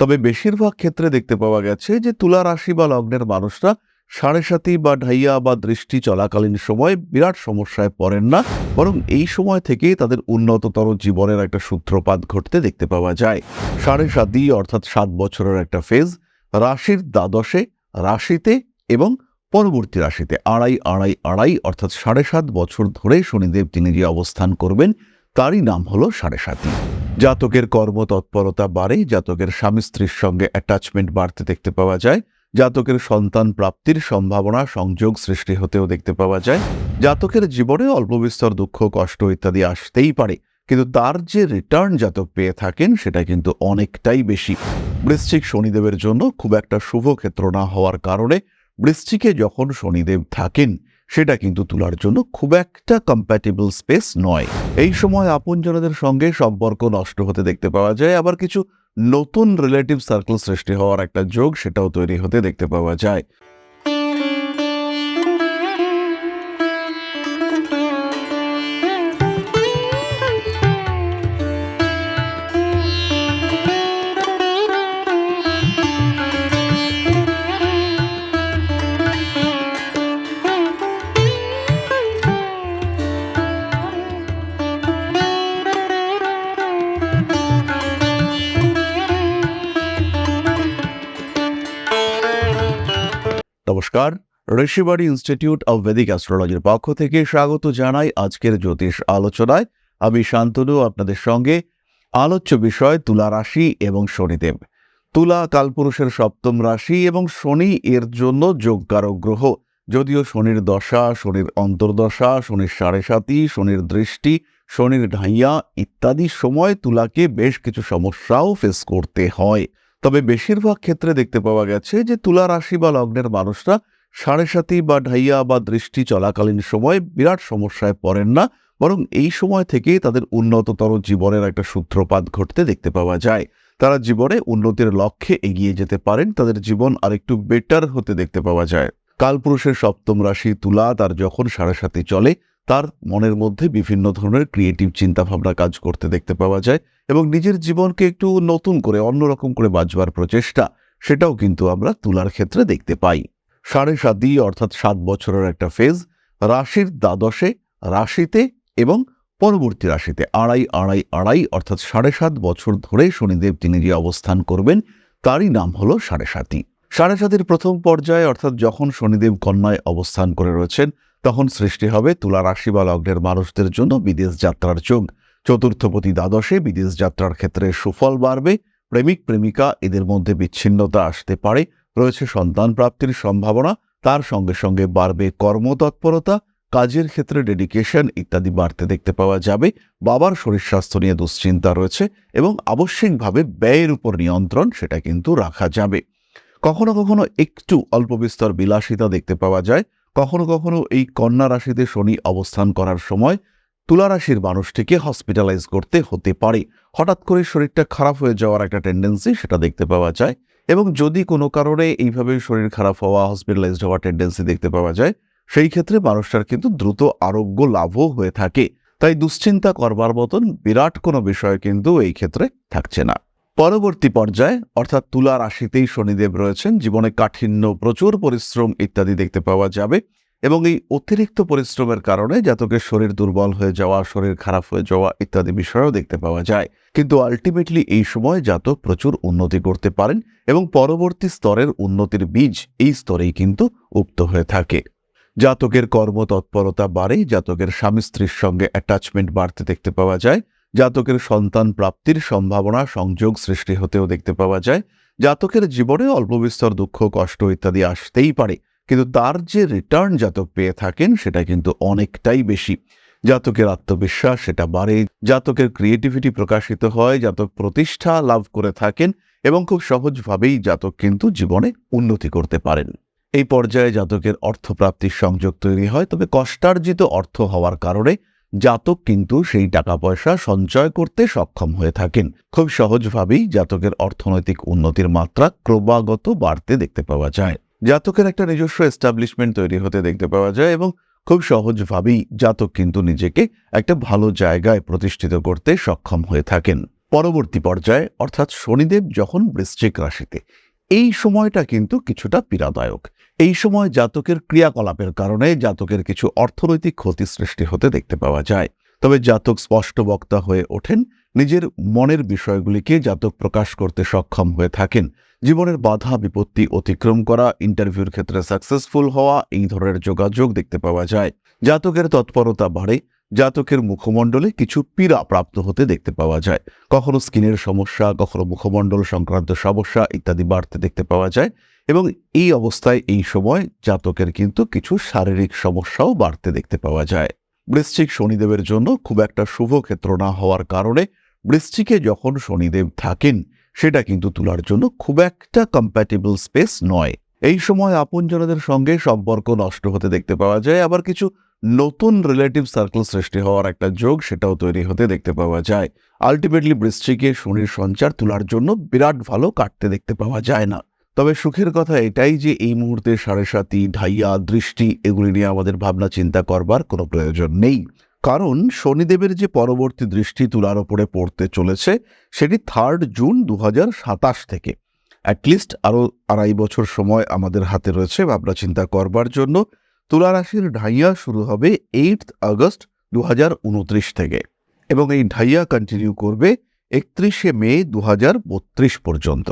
তবে বেশিরভাগ ক্ষেত্রে দেখতে পাওয়া গেছে যে তুলা রাশি বা লগ্নের মানুষরা সাড়ে সাতি বা ঢাইয়া বা দৃষ্টি চলাকালীন সময় বিরাট সমস্যায় পড়েন না, বরং এই সময় থেকেই তাদের উন্নততর জীবনের একটা সূত্রপাত ঘটতে দেখতে পাওয়া যায়। সাড়ে সাতি অর্থাৎ সাত বছরের একটা ফেজ, রাশির দ্বাদশে, রাশিতে এবং পরবর্তী রাশিতে আড়াই আড়াই আড়াই অর্থাৎ সাড়ে সাত বছর ধরে শনিদেব তিনি যে অবস্থান করবেন, তারই নাম হলো সাড়ে সাতি জাতকের কর্মতৎপরতা বাড়ে জাতকের স্বামী স্ত্রীর সঙ্গে অ্যাটাচমেন্ট বাড়তে দেখতে পাওয়া যায়। জাতকের সন্তান প্রাপ্তির সম্ভাবনা, সংযোগ সৃষ্টি হতেও দেখতে পাওয়া যায়। জাতকের জীবনে অল্প বিস্তর দুঃখ, কষ্ট ইত্যাদি আসতেই পারে, কিন্তু তার যে রিটার্ন জাতক পেয়ে থাকেন সেটা কিন্তু অনেকটাই বেশি। বৃশ্চিক শনিদেবের জন্য খুব একটা শুভ ক্ষেত্র না হওয়ার কারণে বৃশ্চিকে যখন শনিদেব থাকেন সেটা কিন্তু তোলার জন্য খুব একটা কম্প্যাটেবল স্পেস নয়। এই সময় আপনজনদের সঙ্গে সম্পর্ক নষ্ট হতে দেখতে পাওয়া যায়, আবার কিছু নতুন রিলেটিভ সার্কেল সৃষ্টি হওয়ার একটা যোগ সেটাও তৈরি হতে দেখতে পাওয়া যায়। নমস্কার। ঋষিবাড়ি ইনস্টিটিউট অব ভেদিক অ্যাস্ট্রোলজির পক্ষ থেকে স্বাগত জানাই আজকের জ্যোতিষ আলোচনায়। আমি শান্তনু, আপনাদের সঙ্গে। আলোচ্য বিষয় তুলা রাশি এবং শনিদেব। তুলা কালপুরুষের সপ্তম রাশি এবং শনি এর জন্য যোগকারক গ্রহ। যদিও শনির দশা, শনির অন্তর্দশা, শনির সাড়ে সাতি শনির দৃষ্টি, শনির ঢাইয়া ইত্যাদি সময় তুলাকে বেশ কিছু সমস্যাও ফেস করতে হয়। তবে বেশিরভাগ ক্ষেত্রে দেখতে পাওয়া গেছে যে তুলা রাশি বা লগ্নের মানুষরা সাড়ে সাতি বা ঢাইয়া বা দৃষ্টি চলাকালীন সময় বিরাট সমস্যায় পড়েন না, বরং এই সময় থেকেই তাদের উন্নততর জীবনের একটা সূত্রপাত ঘটতে দেখতে পাওয়া যায়। তারা জীবনে উন্নতির লক্ষ্যে এগিয়ে যেতে পারেন, তাদের জীবন আরেকটু বেটার হতে দেখতে পাওয়া যায়। কালপুরুষের সপ্তম রাশি তুলা, তার যখন সাড়ে সাতি চলে তার মনের মধ্যে বিভিন্ন ধরনের ক্রিয়েটিভ চিন্তাভাবনা কাজ করতে দেখতে পাওয়া যায় এবং নিজের জীবনকে একটু নতুন করে অন্যরকম করে বাঁচবার প্রচেষ্টা, সেটাও কিন্তু আমরা তুলার ক্ষেত্রে দেখতে পাই। সাড়ে সাতি অর্থাৎ সাত বছরের একটা ফেজ রাশির দ্বাদশে, রাশিতে এবং পরবর্তী রাশিতে, আড়াই আড়াই আড়াই, অর্থাৎ সাড়ে সাত বছর ধরে শনিদেব তিনি যে অবস্থান করবেন, তারই নাম হলো সাড়ে সাতি সাড়ে সাতির প্রথম পর্যায়ে, অর্থাৎ যখন শনিদেব কন্যায় অবস্থান করে রয়েছেন তখন সৃষ্টি হবে তুলা রাশি বা লগ্নের মানুষদের জন্য বিদেশ যাত্রার যোগ। চতুর্থপতি দ্বাদশে বিদেশ যাত্রার ক্ষেত্রে সুফল বাড়বে। প্রেমিক, প্রেমিকা, এদের মধ্যে বিচ্ছিন্নতা আসতে পারে। রয়েছে সন্তান প্রাপ্তির সম্ভাবনা। তার সঙ্গে সঙ্গে বাড়বে কর্মতৎপরতা। কাজের ক্ষেত্রে ডেডিকেশন ইত্যাদি বাড়তে দেখতে পাওয়া যাবে। বাবার শরীর স্বাস্থ্য নিয়ে দুশ্চিন্তা রয়েছে এবং আবশ্যিকভাবে ব্যয়ের উপর নিয়ন্ত্রণ সেটা কিন্তু রাখা যাবে। কখনো কখনো একটু অল্প বিস্তর বিলাসিতা দেখতে পাওয়া যায়। কখনো কখনো এই কন্যা রাশিতে শনি অবস্থান করার সময় তুলা রাশির মানুষটিকে হসপিটালাইজ করতে হতে পারে। হঠাৎ করে শরীরটা খারাপ হয়ে যাওয়ার একটা টেন্ডেন্সি সেটা দেখতে পাওয়া যায় এবং যদি কোনো কারণে এইভাবে শরীর খারাপ হওয়া হসপিটালাইজড হওয়ার টেন্ডেন্সি দেখতে পাওয়া যায়, সেই ক্ষেত্রে মানুষটার কিন্তু দ্রুত আরোগ্য লাভও হয়ে থাকে। তাই দুশ্চিন্তা করবার মতন বিরাট কোনো বিষয় কিন্তু এই ক্ষেত্রে থাকছে না। পরবর্তী পর্যায়ে, অর্থাৎ তুলা রাশিতেই শনিদেব রয়েছেন, জীবনে কাঠিন্য প্রচুর পরিশ্রম ইত্যাদি দেখতে পাওয়া যাবে এবং এই অতিরিক্ত পরিশ্রমের কারণে জাতকের শরীর দুর্বল হয়ে যাওয়া, শরীর খারাপ হয়ে যাওয়া ইত্যাদি বিষয়ও দেখতে পাওয়া যায়। কিন্তু আলটিমেটলি এই সময় জাতক প্রচুর উন্নতি করতে পারেন এবং পরবর্তী স্তরের উন্নতির বীজ এই স্তরেই কিন্তু উক্ত হয়ে থাকে। জাতকের কর্মতৎপরতা বাড়ে জাতকের স্বামী স্ত্রীর সঙ্গে অ্যাটাচমেন্ট বাড়তে দেখতে পাওয়া যায়। জাতকের সন্তান প্রাপ্তির সম্ভাবনা সংযোগ সৃষ্টি হতেও দেখতে পাওয়া যায়। জাতকের জীবনে অল্প বিস্তর দুঃখ, কষ্ট ইত্যাদি আসতেই পারে, কিন্তু তার যে রিটার্ন জাতক পেয়ে থাকেন সেটা কিন্তু অনেকটাই বেশি। জাতকের আত্মবিশ্বাস সেটা বাড়ে, জাতকের ক্রিয়েটিভিটি প্রকাশিত হয়, জাতক প্রতিষ্ঠা লাভ করে থাকেন এবং খুব সহজভাবেই জাতক কিন্তু জীবনে উন্নতি করতে পারেন। এই পর্যায়ে জাতকের অর্থপ্রাপ্তির সংযোগ তৈরি হয়, তবে কষ্টার্জিত অর্থ হওয়ার কারণে জাতক কিন্তু সেই টাকা পয়সা সঞ্চয় করতে সক্ষম হয়ে থাকেন। খুব সহজভাবেই জাতকের অর্থনৈতিক উন্নতির মাত্রা ক্রমাগত বাড়তে দেখতে পাওয়া যায়। জাতকের একটা নিজস্ব এস্টাবলিশমেন্ট তৈরি হতে দেখতে পাওয়া যায় এবং খুব সহজভাবেই জাতক কিন্তু নিজেকে একটা ভালো জায়গায় প্রতিষ্ঠিত করতে সক্ষম হয়ে থাকেন। পরবর্তী পর্যায়ে অর্থাৎ শনিদেব যখন বৃশ্চিক রাশিতে এই সময়টা কিন্তু কিছুটা পীড়াদায়ক। এই সময় জাতকের ক্রিয়াকলাপের কারণে জাতকের কিছু অর্থনৈতিক ক্ষতি সৃষ্টি হতে দেখতে পাওয়া যায়। তবে জাতক স্পষ্ট বক্তা হয়ে ওঠেন, নিজের মনের বিষয়গুলিকে জাতক প্রকাশ করতে সক্ষম হয়ে থাকেন। জীবনের বাধা, বিপত্তি অতিক্রম করা, ইন্টারভিউর ক্ষেত্রে সাকসেসফুল হওয়া, এই ধরনের যোগাযোগ দেখতে পাওয়া যায়। জাতকের তৎপরতা বাড়ে জাতকের মুখমণ্ডলে কিছু পীড়া প্রাপ্ত হতে দেখতে পাওয়া যায়। কখনো স্কিনের সমস্যা, কখনো মুখমণ্ডল সংক্রান্ত সমস্যা ইত্যাদি বাড়তে দেখতে পাওয়া যায় এবং এই অবস্থায় এই সময় জাতকের কিন্তু কিছু শারীরিক সমস্যাও বাড়তে দেখতে পাওয়া যায়। বৃশ্চিক শনিদেবের জন্য খুব একটা শুভ ক্ষেত্র না হওয়ার কারণে বৃশ্চিকে যখন শনিদেব থাকেন, সেটা কিন্তু তুলার জন্য খুব একটা কম্প্যাটেবল স্পেস নয়। এই সময় আপনজনদের সঙ্গে সম্পর্ক নষ্ট হতে দেখতে পাওয়া যায়, আবার কিছু নতুন রিলেটিভ সার্কেল সৃষ্টি হওয়ার একটা যোগ সেটাও তৈরি হতে দেখতে পাওয়া যায়। আলটিমেটলি বৃষ্টিকে শনির সঞ্চার তুলার জন্য বিরাট ভালো কাটতে দেখতে পাওয়া যায় না। তবে সুখের কথা এটাই যে এই মুহূর্তে সাড়ে সাতি, ঢাইয়া, দৃষ্টি এগুলি নিয়ে আমাদের ভাবনা চিন্তা করবার কোনো প্রয়োজন নেই। কারণ শনিদেবের যে পরবর্তী দৃষ্টি তুলার ওপরে পড়তে চলেছে, সেটি থার্ড জুন দু হাজার সাতাশ থেকে। অ্যাটলিস্ট আরও আড়াই বছর সময় আমাদের হাতে রয়েছে ভাবনা চিন্তা করবার জন্য। তুলা রাশির ঢাইয়া শুরু হবে এইট আগস্ট দুহাজার উনত্রিশ থেকে এবং এই ঢাইয়া কন্টিনিউ করবে একত্রিশে মে দুহাজার বত্রিশ পর্যন্ত।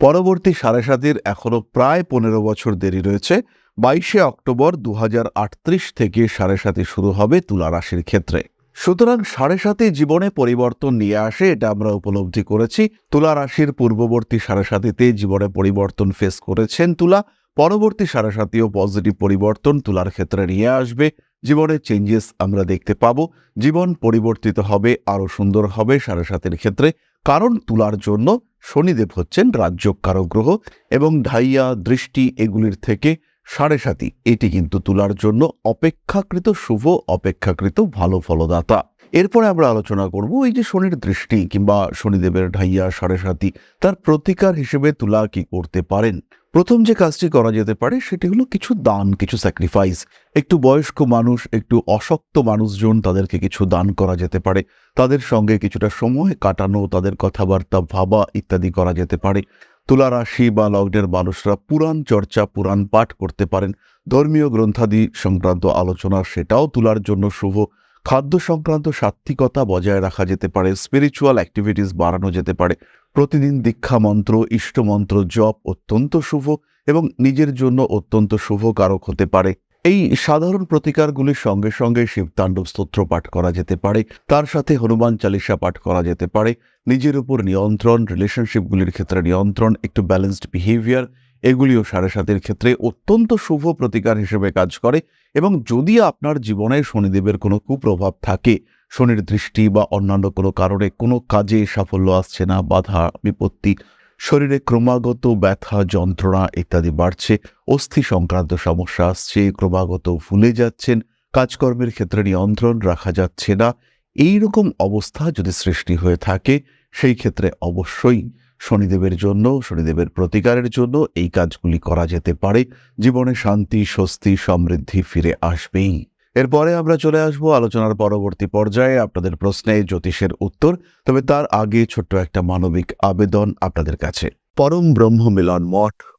পরবর্তী সাড়ে সাতের এখনও প্রায় পনেরো বছর দেরি রয়েছে। বাইশে অক্টোবর দু হাজার আটত্রিশ থেকে সাড়ে সাতে শুরু হবে তুলা রাশির ক্ষেত্রে। সুতরাং সাড়ে সাতে জীবনে পরিবর্তন নিয়ে আসে, এটা আমরা উপলব্ধি করেছি। তুলা রাশির পূর্ববর্তী সাড়ে সাতিতে জীবনে পরিবর্তন ফেস করেছেন তুলা। পরবর্তী সাড়ে সাতিও পজিটিভ পরিবর্তন তুলার ক্ষেত্রে নিয়ে আসবে। জীবনের চেঞ্জেস আমরা দেখতে পাব। জীবন পরিবর্তিত হবে আরও সুন্দর হবে সাড়ে সাতের ক্ষেত্রে। কারণ তুলার জন্য শনিদেব হচ্ছেন রাজ্য গ্রহ এবং ঢাইয়া, দৃষ্টি এগুলির থেকে সাড়ে সাতি এটি কিন্তু তুলার জন্য অপেক্ষাকৃত শুভ, অপেক্ষাকৃত ভালো ফলদাতা। এরপরে আমরা আলোচনা করব এই যে শনির দৃষ্টি কিংবা শনিদেবের ঢাইয়া সাড়ে সাতি তার প্রতিকার হিসেবে তুলা কি করতে পারেন? প্রথম যে কাজটি করা যেতে পারে সেটি হলো কিছু দান, কিছু স্যাক্রিফাইস একটু বয়স্ক মানুষ, একটু অশক্ত মানুষজন তাদেরকে কিছু দান করা যেতে পারে। তাদের সঙ্গে কিছুটা সময় কাটানো, তাদের কথাবার্তা ভাবা ইত্যাদি করা যেতে পারে। তুলা রাশি বা লগ্নের মানুষরা পুরাণ চর্চা, পুরাণ পাঠ করতে পারেন। ধর্মীয় গ্রন্থাদি সংক্রান্ত আলোচনা সেটাও তুলার জন্য শুভ। খাদ্য সংক্রান্ত সাত্ত্বিকতা বজায় রাখা যেতে পারে স্পিরিচুয়াল অ্যাক্টিভিটিস বাড়ানো যেতে পারে। প্রতিদিন দীক্ষা মন্ত্র ইষ্টমন্ত্র জপ অত্যন্ত শুভ এবং নিজের জন্য অত্যন্ত শুভ কারক হতে পারে। এই সাধারণ প্রতিকারগুলির সঙ্গে সঙ্গে শিবতাণ্ডব স্তোত্র পাঠ করা যেতে পারে, তার সাথে হনুমান চালিসা পাঠ করা যেতে পারে। নিজের উপর নিয়ন্ত্রণ রিলেশনশিপগুলির ক্ষেত্রে নিয়ন্ত্রণ, একটু ব্যালেন্সড বিহেভিয়ার এগুলিও সাড়ে সাতের ক্ষেত্রে অত্যন্ত শুভ প্রতিকার হিসেবে কাজ করে এবং যদি আপনার জীবনে শনিদেবের কোনো কুপ্রভাব থাকে, শনির দৃষ্টি বা অন্যান্য কোনো কারণে কোনো কাজে সাফল্য আসছে না, বাধা, বিপত্তি, শরীরে ক্রমাগত ব্যথা, যন্ত্রণা ইত্যাদি বাড়ছে, অস্থি সংক্রান্ত সমস্যা আসছে, ক্রমাগত ফুলে যাচ্ছেন, কাজকর্মের ক্ষেত্রে নিয়ন্ত্রণ রাখা যাচ্ছে না এই রকম অবস্থা যদি সৃষ্টি হয়ে থাকে, সেই ক্ষেত্রে অবশ্যই শনিদেবের জন্য, শনিদেবের প্রতিকারের জন্য এই কাজগুলি করা যেতে পারে। জীবনে শান্তি, স্বস্তি, সমৃদ্ধি ফিরে আসবেই। এরপরে আমরা চলে আসব আলোচনার পরবর্তী পর্যায়ে আপনাদের প্রশ্নে জ্যোতিষের উত্তর, তবে তার আগে ছোট্ট একটা মানবিক আবেদন আপনাদের কাছে। পরম ব্রহ্ম মিলন মঠ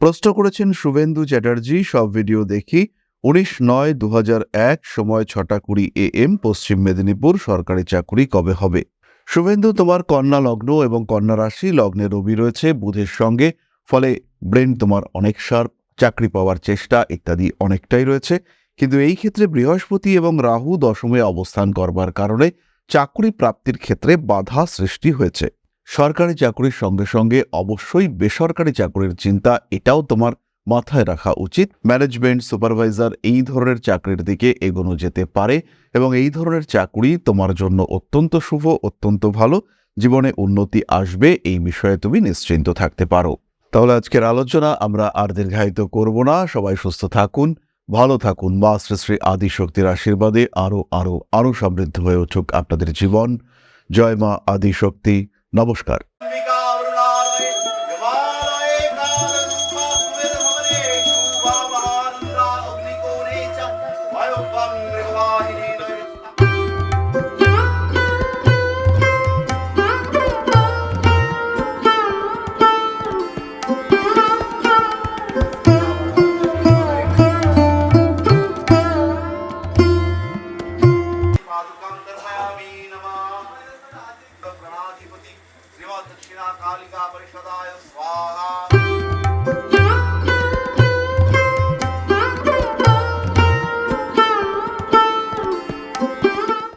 প্রশ্ন করেছেন শুভেন্দু চ্যাটার্জি, সব ভিডিও দেখি। উনিশ নয় দু এক, সময় ছটা কুড়ি এ এম, পশ্চিম মেদিনীপুর, সরকারি চাকুরি কবে হবে? শুভেন্দু, তোমার কন্যা লগ্ন এবং কন্যা রাশি, লগ্নে রবি রয়েছে, বুধের সঙ্গে, ফলে ব্রেন তোমার অনেক শার্প, চাকরি পাওয়ার চেষ্টা ইত্যাদি অনেকটাই রয়েছে। কিন্তু এই ক্ষেত্রে বৃহস্পতি এবং রাহু দশমে অবস্থান করবার কারণে চাকরি প্রাপ্তির ক্ষেত্রে বাধা সৃষ্টি হয়েছে। সরকারি চাকরির সঙ্গে সঙ্গে অবশ্যই বেসরকারি চাকরির চিন্তা, এটাও তোমার মাথায় রাখা উচিত। ম্যানেজমেন্ট সুপারভাইজার এই ধরনের চাকরির দিকে এগোনো যেতে পারে এবং এই ধরনের চাকরি তোমার জন্য অত্যন্ত শুভ, অত্যন্ত ভালো। জীবনে উন্নতি আসবে, এই বিষয়ে তুমি নিশ্চিন্ত থাকতে পারো। তাহলে আজকের আলোচনা আমরা আর দীর্ঘায়িত করব না। সবাই সুস্থ থাকুন, ভালো থাকুন। মা শ্রী শ্রী আদিশক্তির আশীর্বাদে আরও আরও আরও সমৃদ্ধ হয়ে উঠুক আপনাদের জীবন। জয় মা আদিশক্তি। নমস্কার।